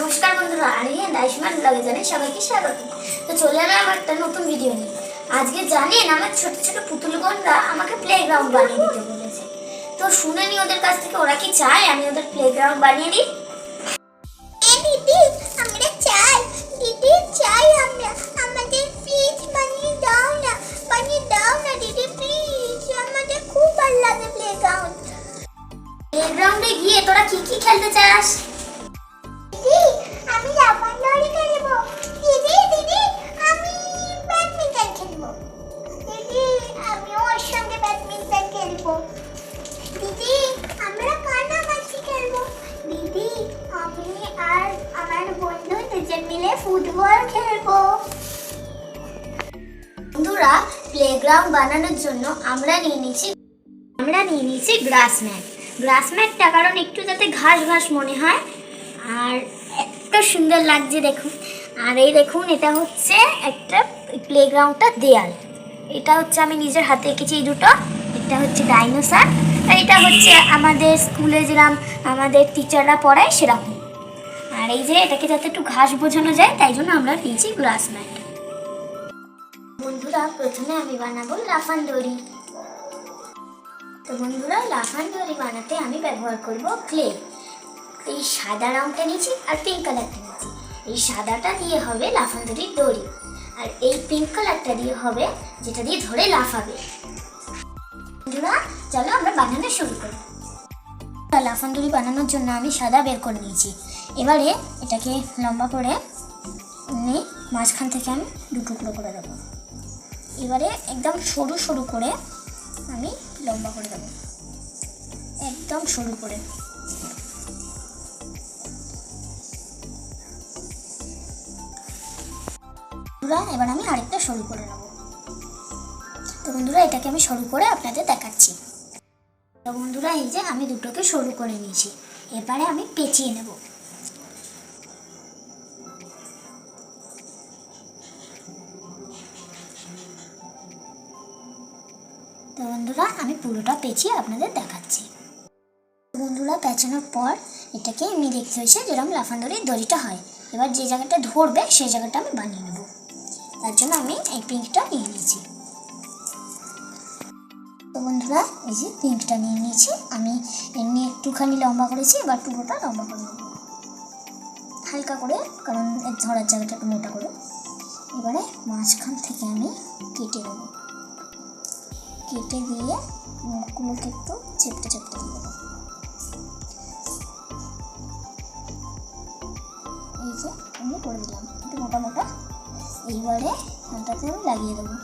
নমস্কার বন্ধুরা আরিয়ান আয়ুষ্মান ব্লগে জানাই সবাইকে স্বাগত। তো চলে এলাম আমার একটা নতুন ভিডিও নিয়ে। আজকে জানেন আমার ছোট ছোট পুতুল বোনরা আমাকে প্লেগ্রাউন্ড বানিয়ে দিতে বলেছে। তো শুনে নি ওদের কাছ থেকে ওরা কি চায়? আমি ওদের প্লেগ্রাউন্ড বানিয়ে দিই। দিদি আমরা চাই। দিদি চাই আমরা। আমাদের প্লিজ বানিয়ে দাও না। বানিয়ে দাও না দিদি প্লিজ আমাদের খুব ভালো লাগে প্লেগ্রাউন্ড প্লেগ্রাউন্ডে গিয়ে তোরা কি কি খেলতে চাস? মিলে ফুটবল খেলব। বন্ধুরা প্লেগ্রাউন্ড বানানোর জন্য আমরা নিয়ে নিয়েছি, আমরা নিয়ে নিয়েছি গ্রাস ম্যাট গ্রাস ম্যাটটা কারণ একটু যাতে ঘাস ঘাস মনে হয়। আর এত সুন্দর লাগছে দেখুন। আর এই দেখুন, এটা হচ্ছে একটা প্লেগ্রাউন্ডটা দেয়াল। এটা হচ্ছে আমি নিজের হাতে এঁকেছি এই দুটো। এটা হচ্ছে ডাইনোসার এটা হচ্ছে আমাদের স্কুলে যেরকম আমাদের টিচাররা পড়ায় সেরকম। এই যে, এটাকে যাতে একটু ঘাস বোঝানো যায়, তাই জন্য আমরা নিয়েছি গ্রাস ম্যাট। বন্ধুরা, প্রথমে আমি বানাবো লাফান দড়ি তো বন্ধুরা লাফান দড়ি বানাতে আমি ব্যবহার করব ক্লে। এই সাদা রঙটা নিয়েছি আর পিঙ্ক কালারটা নিয়েছি। এই সাদাটা দিয়ে হবে লাফান দড়ির দড়ি। আর এই পিঙ্ক কালারটা দিয়ে হবে, যেটা দিয়ে ধরে লাফাবে। বন্ধুরা, চলো আমরা বানানো শুরু করি। লাফান দড়ি বানানোর জন্য আমি সাদা বের করে নিয়েছি এবারে এটাকে লম্বা করে নিয়ে মাঝখান থেকে আমি দু টুকরো করে দেবো। এবারে একদম সরু সরু করে আমি লম্বা করে দেবো। একদম সরু করে। এবার আমি আরেকটা সরু করে নেব। তো বন্ধুরা, এটাকে আমি সরু করে আপনাদের দেখাচ্ছি। বন্ধুরা, এই যে আমি দুটোকে সরু করে নিয়েছি। এবারে আমি পেঁচিয়ে নেব। তো বন্ধুরা, আমি পুরোটা পেঁচিয়ে আপনাদের দেখাচ্ছি। বন্ধুরা, পেঁচানোর পর এটাকে এমনি দেখতে হয়েছে যেরকম লাফান দড়ির দড়িটা হয়। এবার যে জায়গাটা ধরবে, সেই জায়গাটা আমি বানিয়ে নেব। তার জন্য আমি এই পিঙ্কটা নিয়ে নিয়েছি। বন্ধুরা, এই যে পিঙ্কটা নিয়ে নিয়েছি। আমি এমনি একটুখানি লম্বা করেছি, এবার পুরোটা লম্বা করে নেব। হালকা করে, কারণ ধরার জায়গাটা একটু মোটা করে। এবারে মাঝখান থেকে আমি কেটে দেবো কেটে দিয়ে মুখগুলোকে একটু চেপটে চেপটে দিয়ে দেবো। এই যে আমি করে দিলাম, একটু মোটা মোটা। এইবারে হালটাতে আমি লাগিয়ে দেবো।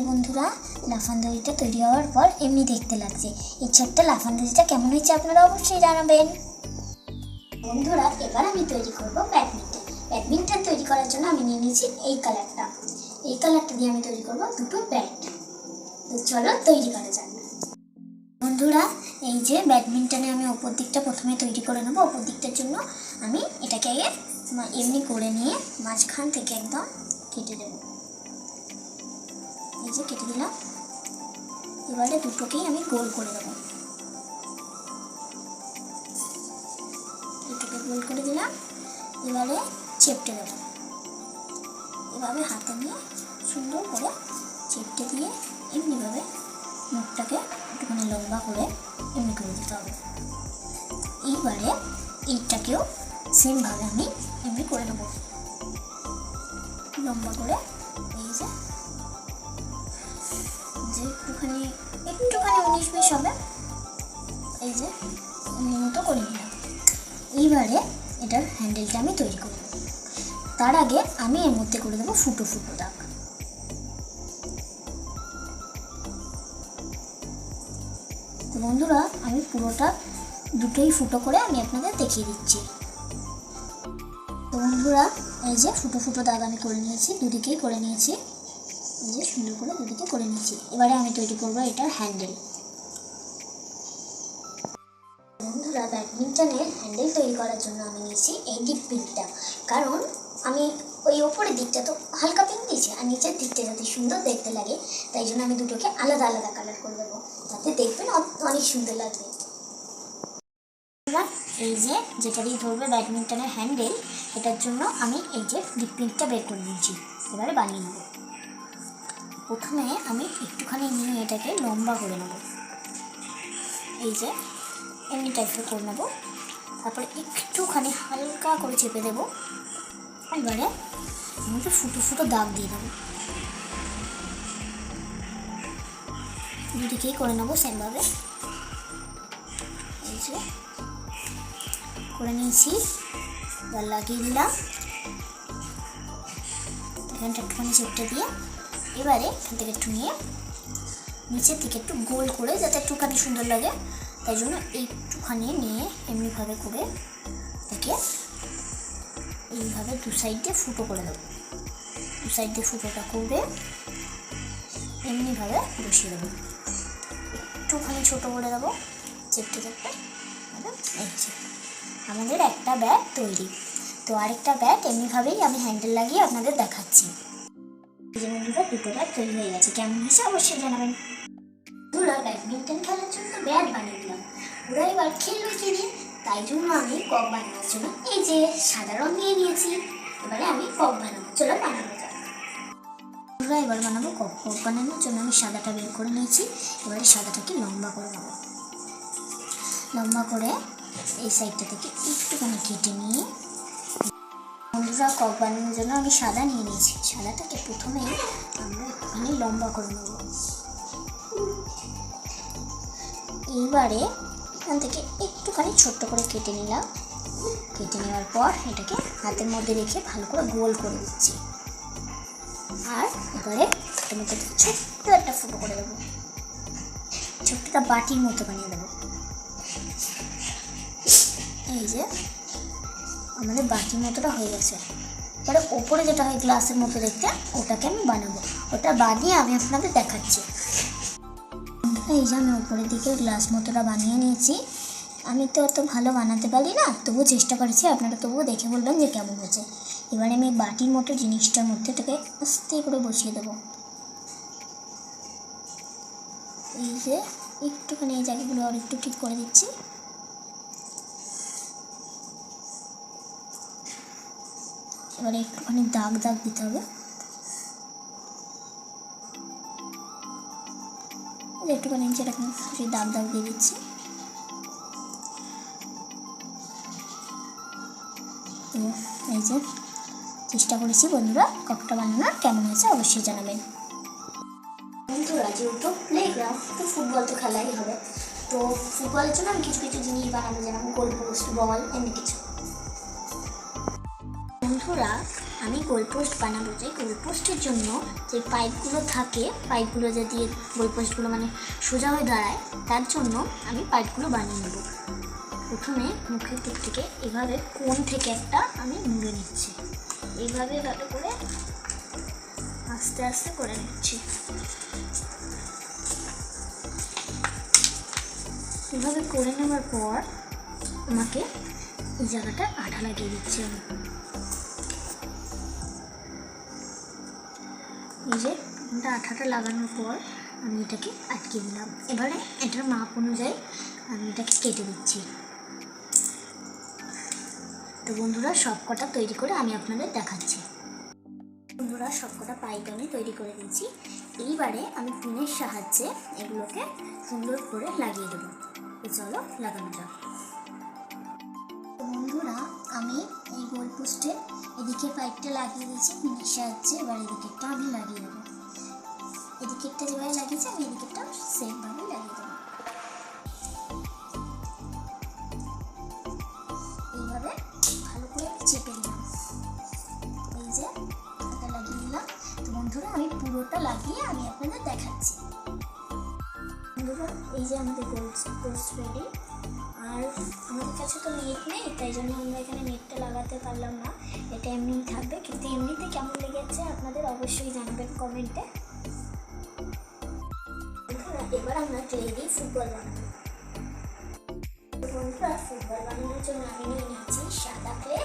যে বন্ধুরা লাফান দড়িটা তৈরি হওয়ার পর এমনি দেখতে লাগছে। এই ছোট্ট লাফান দড়িটা কেমন হয়েছে আপনারা অবশ্যই জানাবেন। বন্ধুরা, এবার আমি তৈরি করব ব্যাডমিন্টন। ব্যাডমিন্টন তৈরি করার জন্য আমি নিয়ে নিয়েছি এই কালারটা। এই কালারটা দিয়ে আমি তৈরি করব দুটো ব্যাট। তো চলো তৈরি করা যাক। বন্ধুরা, এই যে ব্যাডমিন্টনে আমি ওপর দিকটা প্রথমে তৈরি করে নেব। ওপর দিকটার জন্য আমি এটাকে এমনি করে নিয়ে মাঝখান থেকে একদম কেটে দেবো। এই যে কেটে দিলাম। এবারে দুটোকেই আমি গোল করে দেবো দুটোকে গোল করে দিলাম। এবারে চেপটে দেবো এভাবে হাতে নিয়ে সুন্দর করে চেপটে দিয়ে এমনিভাবে মুখটাকে একটুখানি লম্বা করে এমনি করে দিতে হবে। এইবারে এইটাকেও সেমভাবে আমি এমনি করে নেব। লম্বা করে এই যে যে একটুখানি একটুখানি উনিশ বিশ হবে। এই যে মতো করে নিলাম। এইবারে এটার হ্যান্ডেলটা আমি তৈরি করব। তার আগে আমি এর মধ্যে করে দেবো ফুটো ফুটো দাগ। বন্ধুরা, আমি পুরোটা দুটোই ফুটো করে আমি আপনাদের দেখিয়ে দিচ্ছি। বন্ধুরা, এই যে ফুটো ফুটো দাগ আমি করে নিয়েছি, দুদিকেই করে নিয়েছি। এই যে সুন্দর করে দুদিকে করে নিয়েছি এবারে আমি তৈরি করব এটার হ্যান্ডেল। বন্ধুরা ব্যাডমিন্টনের হ্যান্ডেল তৈরি করার জন্য আমি নিয়েছি এই ডিপ পিঙ্কটা কারণ আমি ওই ওপরের দিকটা তো হালকা পিঙ্ক দিয়েছি আর নিচের দিকটা যাতে সুন্দর দেখতে লাগে, তাই জন্য আমি দুটোকে আলাদা আলাদা কালার করে দেবো। যাতে দেখবেন অনেক সুন্দর লাগবে। এই যে যেটা দিয়ে ধরবে ব্যাডমিন্টনের হ্যান্ডেল, এটার জন্য আমি এই যে ডিপ পিঙ্কটা বের করে নিয়েছি। এবারে বানিয়ে নেব। প্রথমে আমি একটুখানি নিয়ে এটাকে লম্বা করে নেব। এই যে, এমনি টাইপের করে নেব। তারপরে একটুখানি হালকা করে চেপে দেবো। এবারে আমাকে ফুটো ফুটো দাগ দিয়ে দেবো দুদিকেই করে নেব সেমভাবে। এই যে, করে নিয়েছি। এবার লাগিয়ে দিলাম। এখানটা একটুখানি চেপটে দিয়ে এবারে এখান থেকে একটু নিয়ে নিচের থেকে একটু গোল করে যাতে একটুখানি সুন্দর লাগে। তাই জন্য একটুখানি নিয়ে এমনিভাবে করে একে এইভাবে দু সাইড ফুটো করে দেবো। দু সাইড ফুটোটা করে এমনিভাবে বসিয়ে দেবো। একটুখানি ছোটো করে দেবো চেপটে চেপটে এই আমাদের একটা ব্যাগ তৈরি। তো আরেকটা ব্যাগ এমনিভাবেই আমি হ্যান্ডেল লাগিয়ে আপনাদের দেখাচ্ছি। যে বন্ধুরা দুটো ব্যাগ তৈরি হয়ে গেছে। কেমন হয়েছে? অবশ্যই জানাবেন। বন্ধুরা ব্যাডমিন্টন খেলার জন্য ব্যাট বানিয়ে দিলাম। ওরা এবার খেলবে কি দিয়ে তাই জন্য আমি কক বানানোর জন্য এই যে সাদা রং নিয়ে নিয়েছি। এবারে আমি কক বানাবো। চলো, বানানো এবার বানাবো কক কক বানানোর জন্য আমি সাদাটা বের করে নিয়েছি। এবারে সাদাটাকে লম্বা করে নেব। লম্বা করে এই সাইডটা থেকে একটুখানি কেটে নিয়ে বন্ধুরা কক বানানোর জন্য আমি সাদা নিয়ে নিয়েছি। সাদাটাকে প্রথমেই আমরা একটুখানি লম্বা করে নেব। এইবারে এখান থেকে একটুখানি ছোট্ট করে কেটে নিলাম। কেটে নেওয়ার পর এটাকে হাতের মধ্যে রেখে ভালো করে গোল করে দিচ্ছি আর এবারে এটার মধ্যে ছোট্ট একটা ফুটো করে দেবো। ছোট্ট একটা বাটির মতো বানিয়ে দেবো। এই যে আমাদের বাটির মতোটা হয়ে গেছে। এবারে ওপরে যেটা হয় গ্লাসের মতো দেখতে, ওটাকে আমি বানাবো। ওটা বানিয়ে আমি আপনাদের দেখাচ্ছি। এই যে আমি ওপরের দিকে গ্লাস মতোটা বানিয়ে নিয়েছি। আমি তো অত ভালো বানাতে পারি না, তবুও চেষ্টা করেছি, আপনারা তবুও দেখে বলবেন যে কেমন হয়েছে। এবারে আমি বাটির মতো জিনিসটার মধ্যে এটাকে আস্তে করে বসিয়ে দেবো। এই যে একটুখানি এই জায়গাগুলো আর একটু ঠিক করে দিচ্ছি। এবারে একটুখানি দাগ দাগ দিতে হবে। একটুখানি যেরকম সেই দাগ দাগ দিয়ে দিচ্ছি। তো এই যে, চেষ্টা করেছি বন্ধুরা, কপটা বানানোর কেমন হয়েছে অবশ্যই জানাবেন। বন্ধুরা, যেহেতু প্লে প্লেগ্রাউন্ড তো ফুটবল তো খেলাই হবে। তো ফুটবলের জন্য আমি কিছু কিছু জিনিস বানাবো, যেমন গোল পোস্ট, বল, এমনি কিছু। বন্ধুরা, আমি গোল পোস্ট বানাবো। যে গোল পোস্টের জন্য যে পাইপগুলো থাকে, পাইপগুলো যে দিয়ে গোল পোস্টগুলো মানে সোজা হয়ে দাঁড়ায়, তার জন্য আমি পাইপগুলো বানিয়ে নেব। প্রথমে মুখের দিক থেকে এভাবে কোণ থেকে একটা আমি মুড়ে নিচ্ছি। এইভাবে এভাবে করে আস্তে আস্তে করে নিচ্ছি। এভাবে করে নেওয়ার পর আমাকে এই জায়গাটা আঠা লাগিয়ে দিচ্ছি আমি। যে আঠাটা লাগানোর পর আমি এটাকে আটকে দিলাম। এবারে এটার মাপ অনুযায়ী আমি এটাকে কেটে দিচ্ছি। তো বন্ধুরা সব কটা তৈরি করে আমি আপনাদের দেখাচ্ছি। বন্ধুরা সব কটা পাইপ আমি তৈরি করে দিয়েছি এইবারে আমি পিনের সাহায্যে এগুলোকে সুন্দর করে লাগিয়ে দেবো। তো চলো, লাগানো যাক। বন্ধুরা, আমি এই গোল পোস্টে এদিকে পাইপটা লাগিয়ে দিয়েছি পিনের সাহায্যে। এবার এদিকেরটা আমি লাগিয়ে দেবো। এদিকেরটা যেভাবে লাগিয়েছি, আমি এদিকেরটা সেমভাবে লাগিয়ে দেবো। এইভাবে ভালো করে চেপে দিলাম এই যে এটা লাগিয়ে দিলাম তো বন্ধুরা, আমি পুরোটা লাগিয়ে আমি আপনাদের দেখাচ্ছি। বন্ধুরা, এই যে আমাদের গোল পোস্ট রেডি আর আমাদের কাছে তো নেট নেই, তাই জন্য আমরা এখানে নেটটা লাগাতে পারলাম না। এটা এমনিই থাকবে, কিন্তু এমনিতে কেমন লেগেছে আপনাদের অবশ্যই জানাবেন কমেন্টে এবার আমরা ক্লে দিয়ে ফুটবল বানাবো বন্ধুরা ফুটবল বানানোর জন্য আমি নিয়ে নিচ্ছি সাদা ক্লে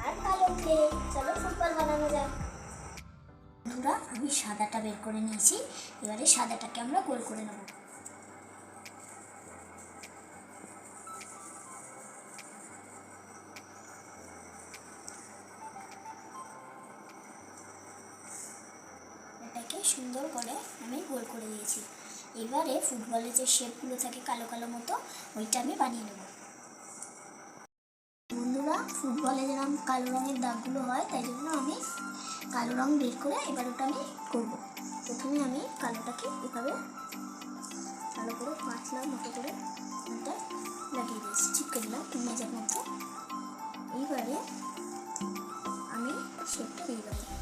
আর কালো ক্লে চলো ফুটবল বানানো যাক বন্ধুরা আমি সাদাটা বের করে নিয়েছি এবারে সাদাটাকে আমরা গোল করে নেব এটাকে সুন্দর করে আমি গোল করে দিয়েছি এবারে ফুটবলের যে শেপগুলো থাকে কালো কালো মতো, ওইটা আমি বানিয়ে নেব। বন্ধুরা, ফুটবলে যেরকম কালো রঙের দাগগুলো হয়, তাই জন্য আমি কালো রং বের করে এবার ওটা আমি করব। প্রথমে আমি কালোটাকে এভাবে ভালো করে পাতলা মতো করে ওটা লাগিয়ে দিয়েছি। চিপকে দিলাম মেজার মতো। এইবারে আমি শেপটা দিয়ে দেবো।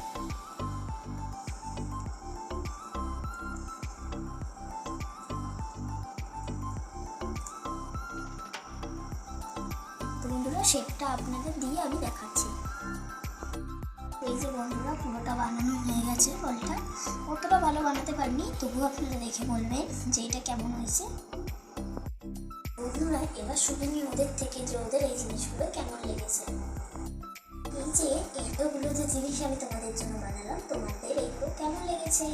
বানানো ফলটা অতটা ভালো বানাতে পারিনি, তবুও আপনারা দেখে বলবেন যে এটা কেমন হয়েছে। বন্ধুরা, এবার শুনে ওদের থেকে যে ওদের এই জিনিসগুলো কেমন লেগেছে। এই যে এতগুলো যে জিনিস আমি তোমাদের জন্য বানালাম, তোমাদের এগুলো কেমন লেগেছে?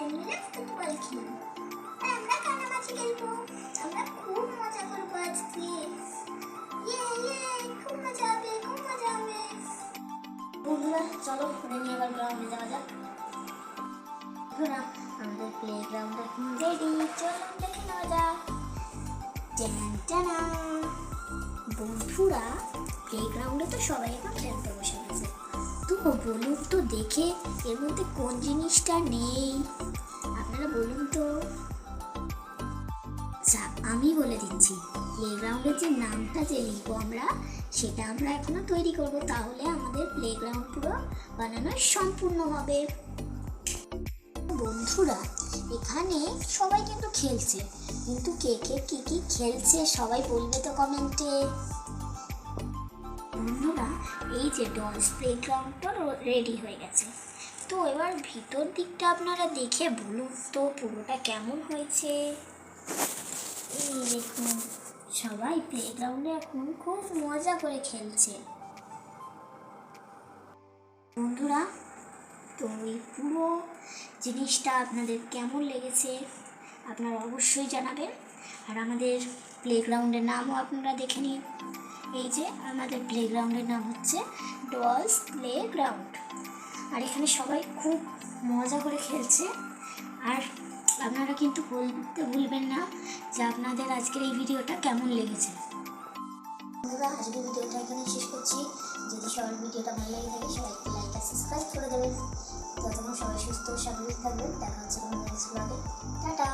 দুজন মিলে বন্ধুরা বন্ধুরা প্লে গ্রাউন্ড বন্ধুরা তো সবাই এখন খেলতে বসে গেছে। তো বলুন তো দেখে, এর মধ্যে কোন জিনিসটা নেই? বলুন তো। আচ্ছা আমি বলে দিচ্ছি প্লেগ্রাউন্ডের যে নামটা যে লিখব আমরা, সেটা আমরা এখনও তৈরি করব, তাহলে আমাদের প্লেগ্রাউন্ড পুরো বানানো সম্পূর্ণ হবে। বন্ধুরা, এখানে সবাই কিন্তু খেলছে, কিন্তু কে কে কি কি খেলছে সবাই বলবে তো কমেন্টে। বন্ধুরা, এই যে ডলস প্লেগ্রাউন্ডটা রেডি হয়ে গেছে। তো এবার ভিতর দিকটা আপনারা দেখে বলুন তো, পুরোটা কেমন হয়েছে? এই দেখুন, সবাই প্লেগ্রাউন্ডে এখন খুব মজা করে খেলছে। বন্ধুরা, তো এই পুরো জিনিসটা আপনাদের কেমন লেগেছে আপনারা অবশ্যই জানাবেন। আর আমাদের প্লেগ্রাউন্ডের নামও আপনারা দেখে নিন। এই যে আমাদের প্লেগ্রাউন্ডের নাম হচ্ছে ডলস প্লেগ্রাউন্ড আর এখানে সবাই খুব মজা করে খেলছে। আর আপনারা কিন্তু বলতে ভুলবেন না যে আপনাদের আজকের এই ভিডিওটা কেমন লেগেছে। বন্ধুরা, আজকের ভিডিওটা এখানে শেষ করছি। যদি সবার ভিডিওটা ভালো লাগে থাকে সবাই একটু লাইক আর সাবস্ক্রাইব করে দেবেন। ততক্ষণ সবাই সুস্থ স্বাভাবিক থাকবেন। দেখা হচ্ছে টাটা!